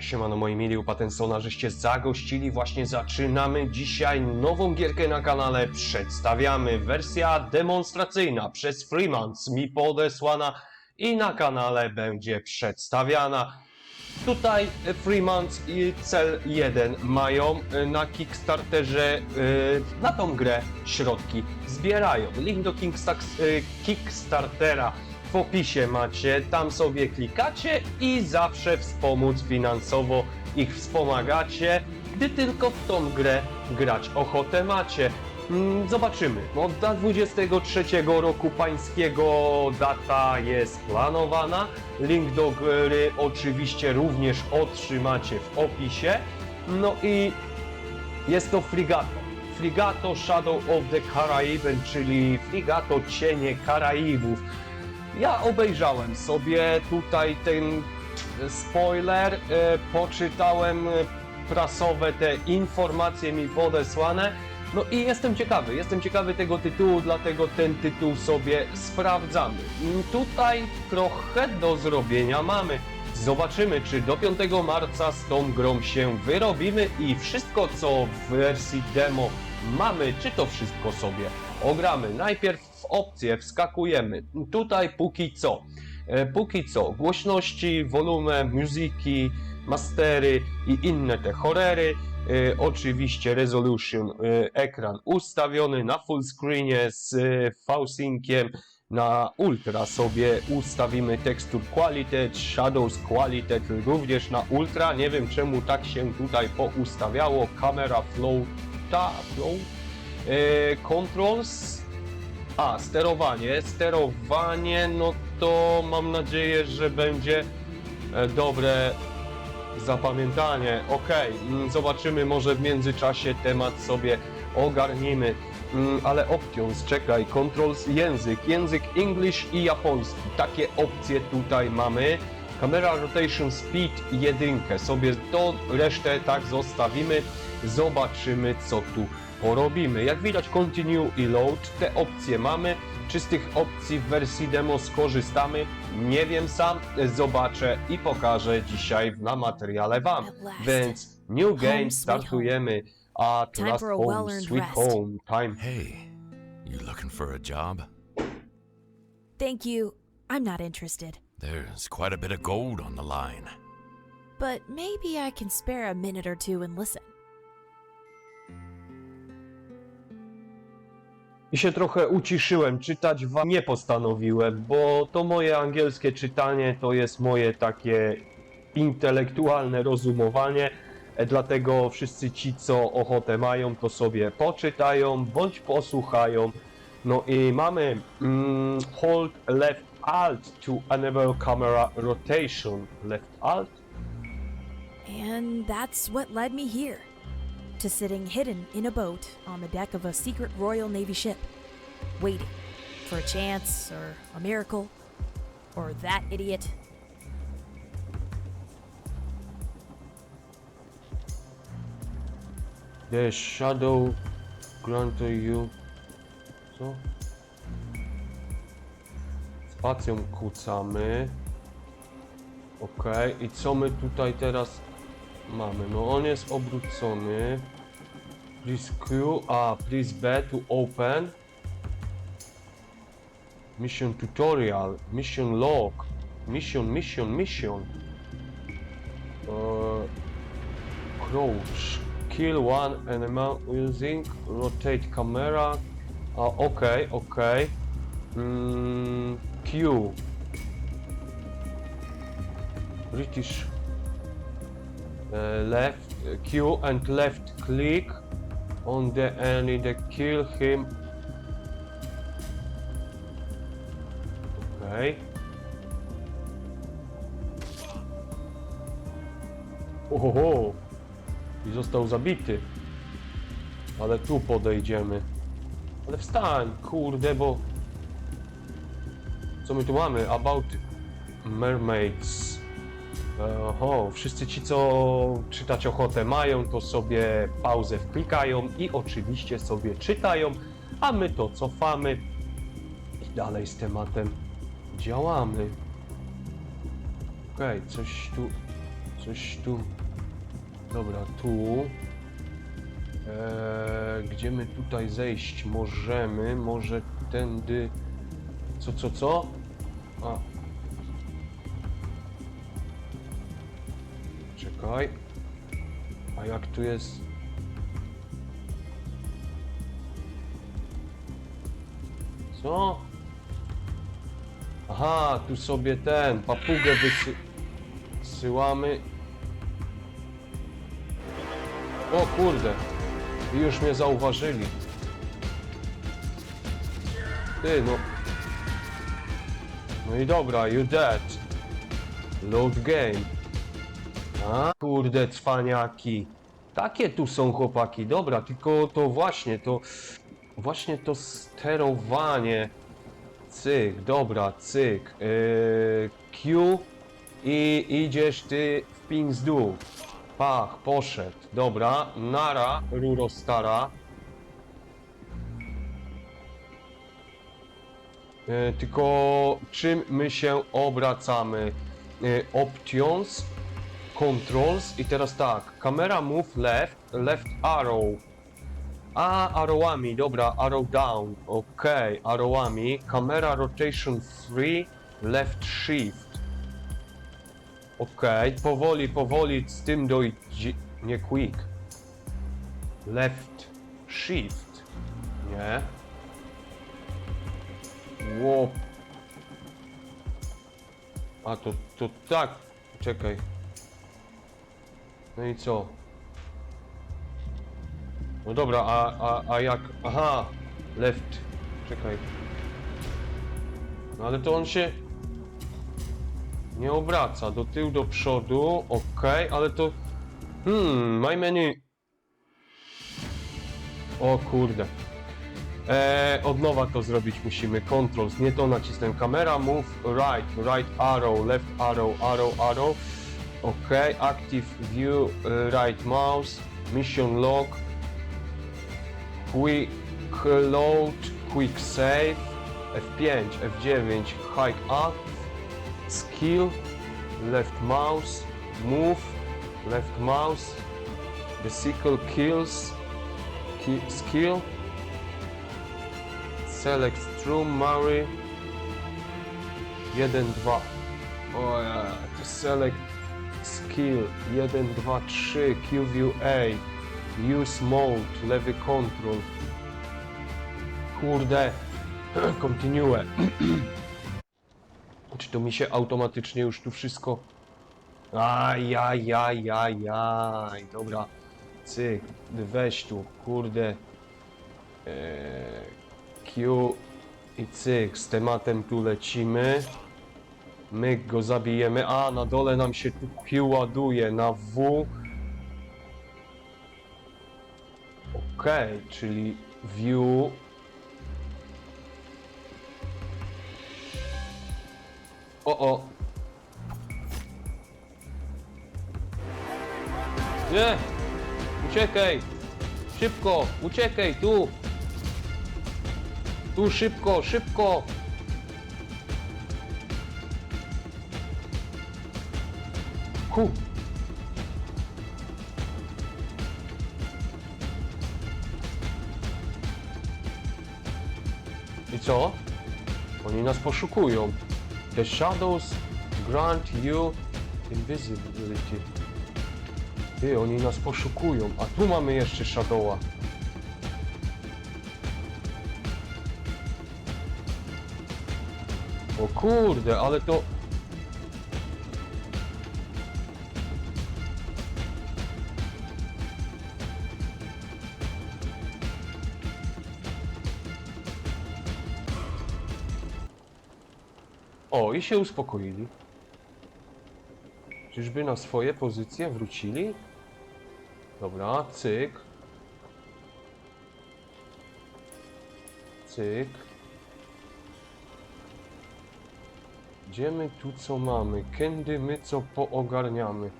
Siemano moi mili u Patensona, żeście zagościli, właśnie zaczynamy dzisiaj nową gierkę na kanale, przedstawiamy wersja demonstracyjna przez Freemans mi podesłana i na kanale będzie przedstawiana. Tutaj Freemans i cel 1 mają e, na Kickstarterze e, na tą grę środki zbierają. Link do e, Kickstartera w opisie macie, tam sobie klikacie i zawsze wspomóc finansowo ich wspomagacie, gdy tylko w tą grę grać ochotę macie. Mm, Zobaczymy. Od 23 roku pańskiego data jest planowana. Link do gry oczywiście również otrzymacie w opisie. No i jest to Frigato. Frigato Shadow of the Caribbean, czyli Frigato Cienie Karaibów. Ja obejrzałem sobie tutaj ten spoiler, e, poczytałem e, prasowe te informacje mi podesłane. No i jestem ciekawy, jestem ciekawy tego tytułu, dlatego ten tytuł sobie sprawdzamy. Tutaj trochę do zrobienia mamy. Zobaczymy, czy do 5 marca z tą grą się wyrobimy i wszystko, co w wersji demo mamy, czy to wszystko sobie ogramy. Najpierw w opcję wskakujemy. Tutaj póki co. E, Póki co, głośności, wolumę, muzyki, mastery i inne te horery. E, oczywiście resolution, e, ekran ustawiony na full screenie z e, V-Synciem. Na ultra sobie ustawimy texture quality, shadows quality również na ultra. Nie wiem czemu tak się tutaj poustawiało. Kamera flow, ta flow. E, controls, a, sterowanie. Sterowanie, no to mam nadzieję, że będzie e, dobre zapamiętanie. Ok, zobaczymy, może w międzyczasie temat sobie ogarnimy. Mm, Ale options, czekaj, controls, język, język English i japoński. Takie opcje tutaj mamy. Camera rotation speed jedynkę, sobie to resztę tak zostawimy. Zobaczymy co tu porobimy. Jak widać continue i load, te opcje mamy. Czy z tych opcji w wersji demo skorzystamy? Nie wiem sam, zobaczę i pokażę dzisiaj na materiale Wam. Więc new game startujemy. A Time last home, sweet home, time. Hey, you looking for a job? Thank you. I'm not interested. There's quite a bit of gold on the line. But maybe I can spare a minute or two and listen. I się trochę uciszyłem, czytać wam nie postanowiłem, bo to moje angielskie czytanie to jest moje takie intelektualne rozumowanie, e, dlatego wszyscy ci, co ochotę mają, to sobie poczytają bądź posłuchają. No i mamy mm, hold left alt to enable camera rotation. Left alt? And that's what led me here to sitting hidden in a boat on the deck of a secret Royal Navy ship, waiting for a chance or a miracle or that idiot. The shadow granted you. Co? Spacją kucamy. Ok, i co my tutaj teraz mamy? No on jest obrócony. Please Q, a please B to open. Mission tutorial, mission log, mission, mission, mission. Uh, crouch. Kill one animal using rotate camera. A, okej, okej. Mm, Q. British. Uh, left uh, Q and left click on the enemy to kill him. Okej. Ohoho. I został zabity. Ale tu podejdziemy. Ale wstań, kurde, bo... Co my tu mamy? About mermaids. Oho, wszyscy ci, co czytać ochotę mają, to sobie pauzę wklikają i oczywiście sobie czytają, a my to cofamy i dalej z tematem działamy. Okej, coś tu Coś tu. Dobra, tu. Eee, gdzie my tutaj zejść możemy? Może tędy. Co, co, co? A. Czekaj. A jak tu jest? Co? Aha, tu sobie ten, papugę wysy... wysyłamy. O kurde, już mnie zauważyli. Ty, no. No i dobra, you dead. Load game. A, kurde, cwaniaki. Takie tu są chłopaki, dobra, tylko to właśnie, to... Właśnie to sterowanie. Cyk, dobra, cyk. Yy, Q i idziesz ty w pizdu. Pach, poszedł. Dobra, nara, ruro stara. Yy, tylko czym my się obracamy? Yy, options, controls i teraz tak. Kamera move left, left arrow. A, arrowami, dobra, arrow down, okej, arrowami, kamera rotation free, left shift. Okej, powoli, powoli z tym dojdzie, nie quick. Left shift, nie. Ło. A to, to tak, czekaj. No i co? No dobra, a, a, a jak... Aha! Left. Czekaj. No ale to on się... Nie obraca. Do tyłu, do przodu. Okej, ale to... Hmm, my menu... O kurde. Eee, od nowa to zrobić musimy. Controls, nie to nacisnę. Kamera, move, right, right arrow, left arrow, arrow, arrow. Ok, active view, e, right mouse, mission log, quick load, quick save, F5, F9, hike up, skill, left mouse, move, left mouse, vehicle kills, ki skill, select true, Mary, 1, 2, o ja, to select skill, 1, 2, 3, QVA, Use mode, lewy control. Kurde, continue. Czy to mi się automatycznie już tu wszystko... Ajajajajaj, dobra. Cyk, weź tu, kurde. Eee, Q i cyk, z tematem tu lecimy. My go zabijemy. A, na dole nam się tu Q ładuje, na W. Okej, czyli view. O, o. Nie! Uciekaj! Szybko! Uciekaj! Tu! Tu szybko, szybko! Hu! I co? Oni nas poszukują. The shadows grant you invisibility. Ty, oni nas poszukują. A tu mamy jeszcze shadowa. O kurde, ale to... O, i się uspokoili. Czyżby na swoje pozycje wrócili? Dobra, cyk. Cyk. Gdzie my tu co mamy? Kiedy my co poogarniamy?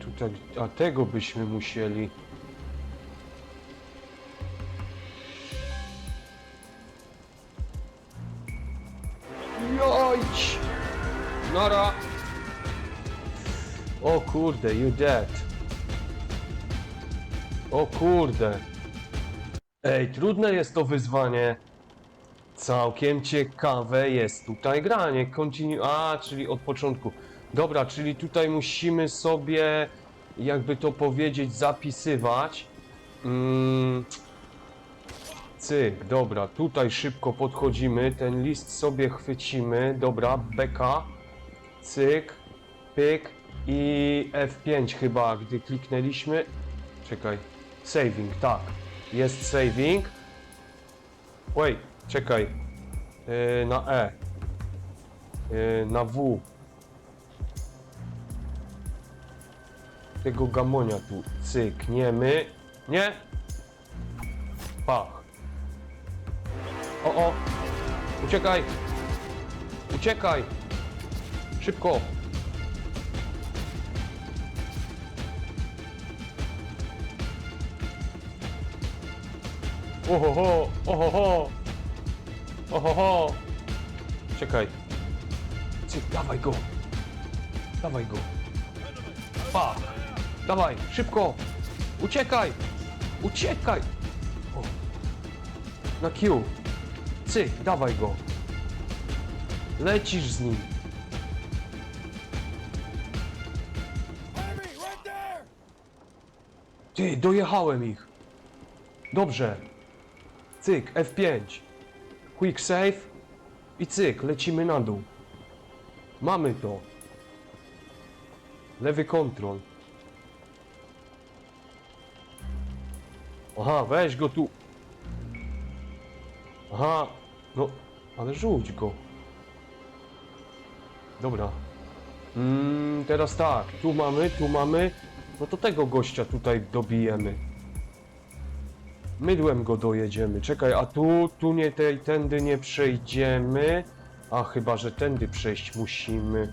Tutaj, a tego byśmy musieli. Jojć! Nara! O kurde, you dead. O kurde. Ej, trudne jest to wyzwanie. Całkiem ciekawe jest tutaj granie. Continue. A, czyli od początku. Dobra, czyli tutaj musimy sobie, jakby to powiedzieć, zapisywać. Mm. Cyk, dobra, tutaj szybko podchodzimy, ten list sobie chwycimy, dobra, beka, cyk, pyk i F5 chyba, gdy kliknęliśmy, czekaj, saving, tak, jest saving, wait, czekaj, yy, na E, yy, na W, tego gamonia tu cykniemy, nie, pach, o, o! Uciekaj! Uciekaj! Szybko! Ohoho! Ohoho! Ohoho! Czekaj. Cyk, dawaj go! Dawaj go! Pa! Dawaj, szybko! Uciekaj! Uciekaj! O. Na Q! Cyk, dawaj go. Lecisz z nim. Ty, dojechałem ich. Dobrze. Cyk, F5. Quick save. I cyk, lecimy na dół. Mamy to. Lewy kontrol. Aha, weź go tu. Aha, no, ale rzuć go. Dobra. Mm, teraz tak, tu mamy, tu mamy. No to tego gościa tutaj dobijemy. Mydłem go dojedziemy. Czekaj, a tu, tu nie tej, tędy nie przejdziemy. A chyba, że tędy przejść musimy.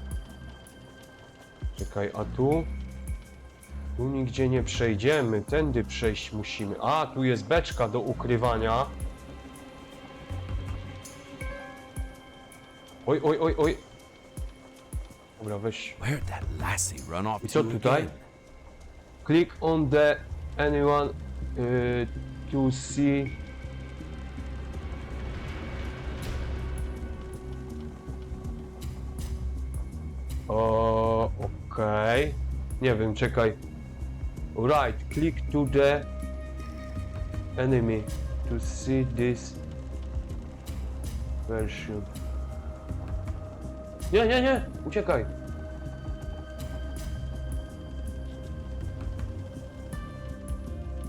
Czekaj, a tu? Tu nigdzie nie przejdziemy, tędy przejść musimy. A, tu jest beczka do ukrywania. Oj, oj, oj, oj. Dobra, weź. I co tutaj? Click on the anyone y, see. O, okej. Nie wiem, czekaj. Right, click to the enemy to see this version. Nie, nie, nie! Uciekaj!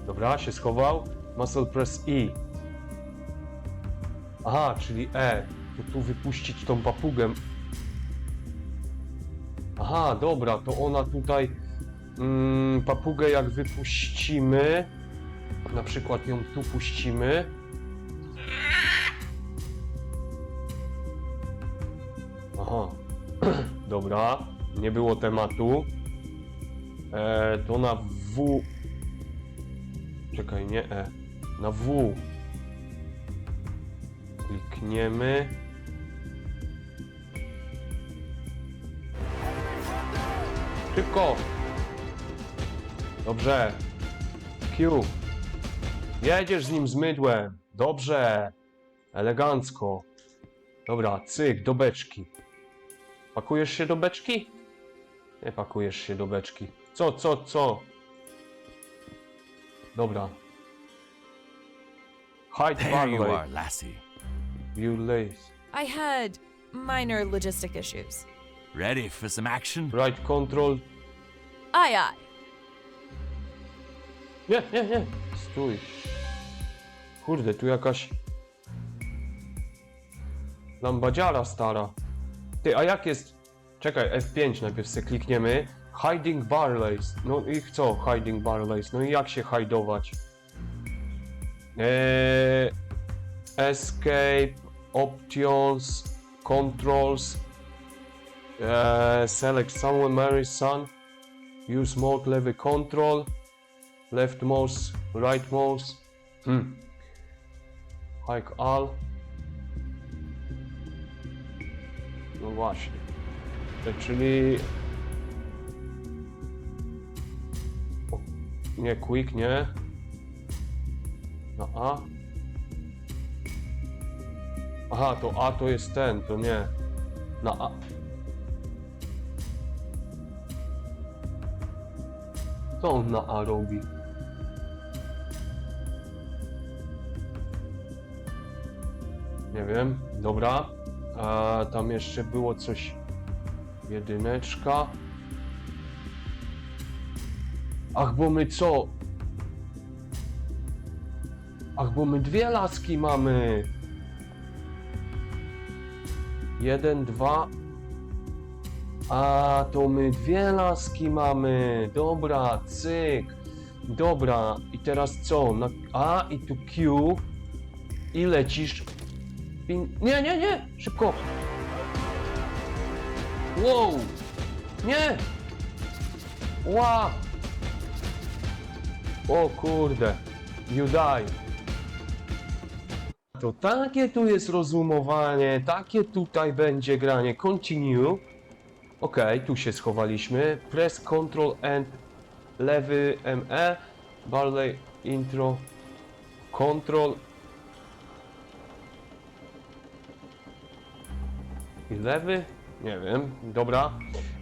Dobra, się schował. Muscle press E. Aha, czyli E. To tu wypuścić tą papugę. Aha, dobra, to ona tutaj mm, papugę jak wypuścimy, na przykład ją tu puścimy. Aha, dobra, nie było tematu. E, to na W Czekaj, nie E. Na W. Klikniemy. Szybko! Dobrze. Q. Jedziesz z nim z mydłem. Dobrze. Elegancko. Dobra, cyk, do beczki. Pakujesz się do beczki? Nie pakujesz się do beczki. Co, co, co? Dobra. Hide There you are, lassie. You lace. I had minor logistic issues. Ready for some action? Right control. Aye, aye. Nie, nie, nie. Stój. Kurde, tu jakaś... Lambadziara stara. Ty, a jak jest... Czekaj, F5 najpierw se klikniemy. Hiding Barlays. No i co Hiding Barlays? No i jak się hajdować? Eee, escape, Options, Controls, eee, Select Someone Mary Sun, Use Mode Level Control, Left mouse, right mouse. Hmm. Hike all. No właśnie. e, czyli... Nie, quick, nie. Na A. Aha, to A to jest ten, to nie. Na A. Co on na A robi? Nie wiem, dobra. A tam jeszcze było coś. Jedyneczka. Ach, bo my co? Ach, bo my dwie laski mamy. Jeden, dwa. A, to my dwie laski mamy. Dobra, cyk. Dobra, i teraz co? Na, a, i tu Q. I lecisz. Nie, nie, nie! Szybko! Wow! Nie! Ła! O kurde! You die! To takie tu jest rozumowanie, takie tutaj będzie granie. Continue. Ok, tu się schowaliśmy. Press Ctrl and lewy ME. Barley intro. Ctrl I lewy? Nie wiem, dobra.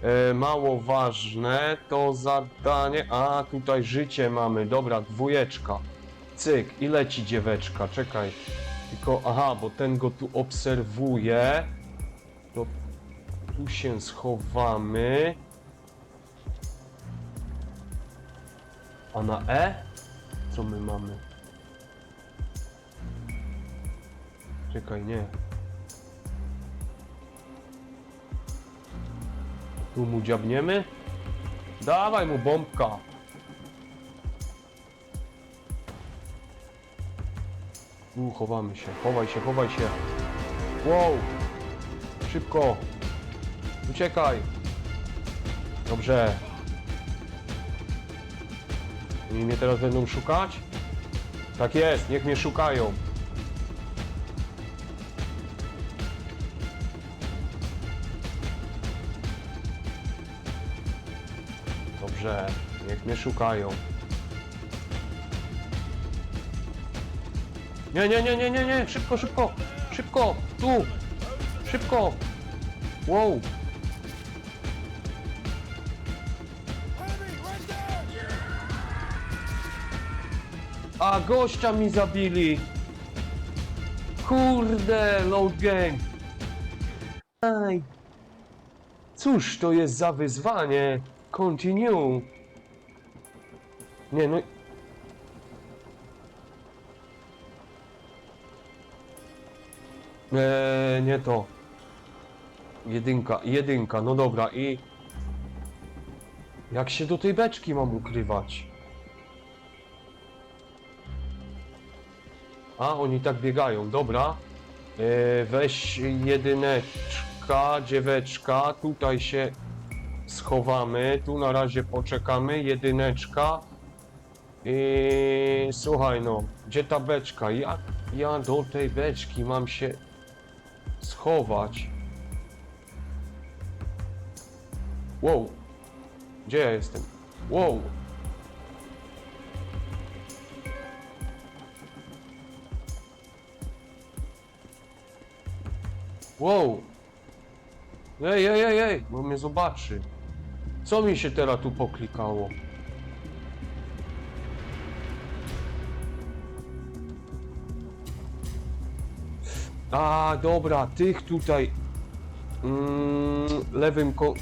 E, mało ważne to zadanie. A tutaj życie mamy, dobra, dwójeczka. Cyk, i leci dzieweczka, czekaj. Tylko, aha, bo ten go tu obserwuje. To tu się schowamy. A na E? Co my mamy? Czekaj, nie. Tu mu dziabniemy. Dawaj mu bombka. Tu chowamy się. Chowaj się, chowaj się. Wow. Szybko. Uciekaj. Dobrze. Oni mnie teraz będą szukać? Tak jest, niech mnie szukają. Dobrze, niech mnie szukają. Nie, nie, nie, nie, nie, nie, szybko, szybko, szybko, tu, szybko. Wow. A gościa mi zabili. Kurde, load gang. Aj. Cóż to jest za wyzwanie? Continue. Nie no. Eee, nie to. Jedynka, jedynka, no dobra i... Jak się do tej beczki mam ukrywać? A, oni tak biegają, dobra. Eee, weź jedyneczka, dzieweczka, tutaj się schowamy. Tu na razie poczekamy. Jedyneczka. I słuchaj no, gdzie ta beczka? Jak ja do tej beczki mam się schować? Wow. Gdzie ja jestem? Wow. Wow. Ej, ej, ej, ej, bo mnie zobaczy. Co mi się teraz tu poklikało? A, dobra, tych tutaj mm, lewym ko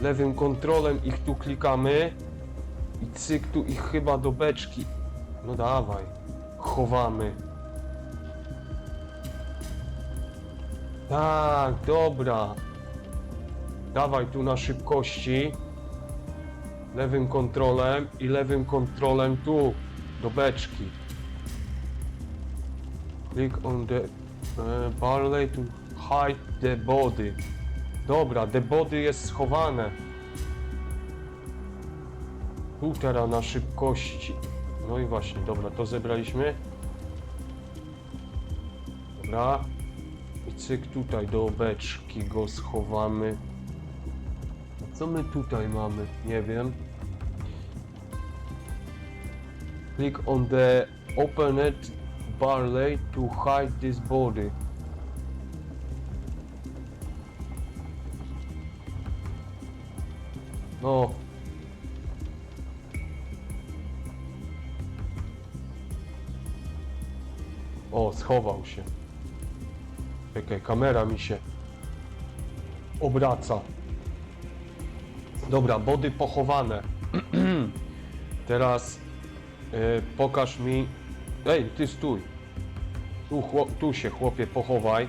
lewym kontrolem ich tu klikamy i cyk tu ich chyba do beczki. No dawaj, chowamy. Tak, dobra. Dawaj tu na szybkości. Lewym kontrolem i lewym kontrolem tu do beczki. Click on the uh, barley to hide the body. Dobra, the body jest schowane. Teraz na szybkości. No i właśnie, dobra, to zebraliśmy. Dobra. I cyk tutaj do beczki go schowamy. Co my tutaj mamy? Nie wiem. Click on the opened barley to hide this body. No. O, schował się. Czekaj, kamera mi się obraca. Dobra, body pochowane. Teraz e, pokaż mi. Ej, ty stój. Tu, chłop, tu się chłopie pochowaj.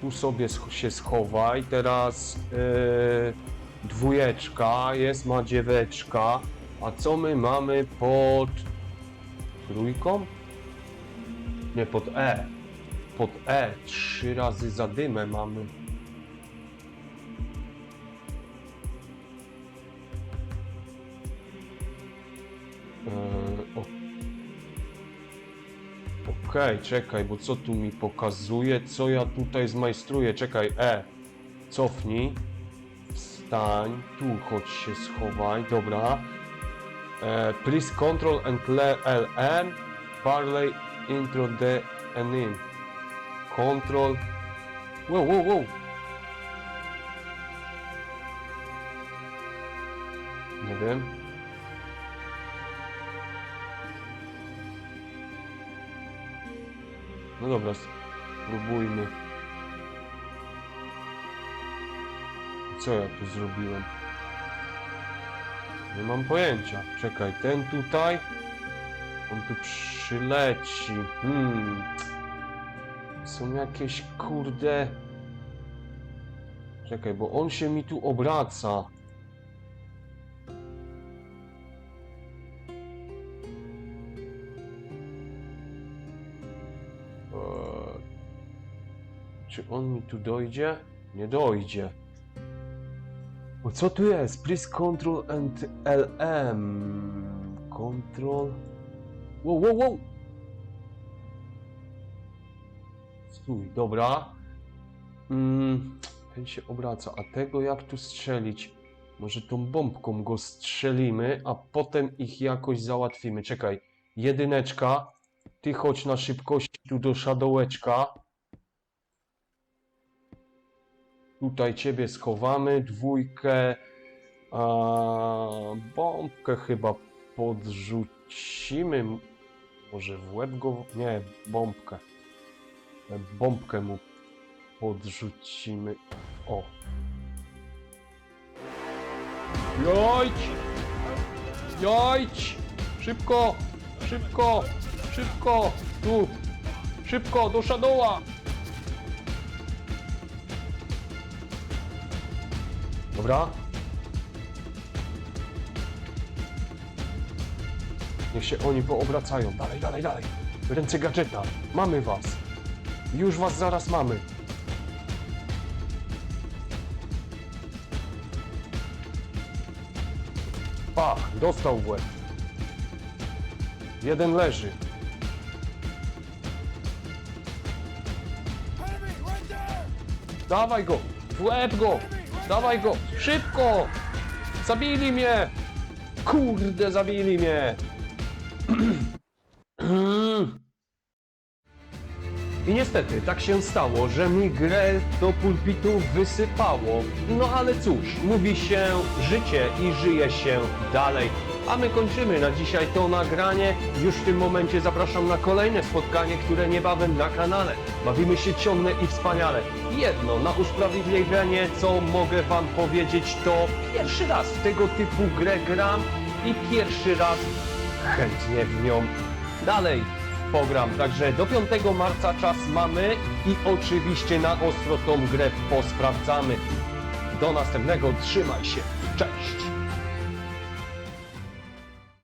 Tu sobie sch- się schowaj. Teraz e, dwójeczka, jest ma dzieweczka. A co my mamy pod trójką? Nie, pod E. Pod E. Trzy razy za dymę mamy. Okej, czekaj, bo co tu mi pokazuje? Co ja tutaj zmajstruję? Czekaj, E. Cofnij. Wstań. Tu chodź się schowaj. Dobra. E, please control and LM. Parley intro the and in. Control. Wow, wow, wow. Nie wiem. No dobra, spróbujmy. Co ja tu zrobiłem? Nie mam pojęcia. Czekaj, ten tutaj. On tu przyleci. Hmm. Są jakieś kurde. Czekaj, bo on się mi tu obraca. Czy on mi tu dojdzie? Nie dojdzie. O co tu jest? Please control and LM. Control. Wow, wow, wow! Stój, dobra. Mm, ten się obraca, a tego jak tu strzelić? Może tą bombką go strzelimy, a potem ich jakoś załatwimy. Czekaj, jedyneczka. Ty chodź na szybkości tu do szadołeczka. Tutaj ciebie schowamy, dwójkę, a bombkę chyba podrzucimy. Może w łeb go, nie, bombkę. Bombkę mu podrzucimy. O. Jojdź! Jojdź! Szybko! Szybko! Szybko! Tu! Szybko! Do Shadowa! Dobra. Niech się oni poobracają. Dalej, dalej, dalej. Ręce gadżeta. Mamy was. Już was zaraz mamy. Pach, dostał w łeb. Jeden leży. Dawaj go! W łeb go! Dawaj go! Szybko! Zabili mnie! Kurde, zabili mnie! I niestety tak się stało, że mi grę do pulpitu wysypało. No ale cóż, mówi się życie i żyje się dalej. A my kończymy na dzisiaj to nagranie. Już w tym momencie zapraszam na kolejne spotkanie, które niebawem na kanale. Bawimy się ciągle i wspaniale. Jedno na usprawiedliwienie, co mogę wam powiedzieć, to pierwszy raz w tego typu grę gram i pierwszy raz chętnie w nią dalej pogram. Także do 5 marca czas mamy i oczywiście na ostro tą grę posprawdzamy. Do następnego, trzymaj się, cześć!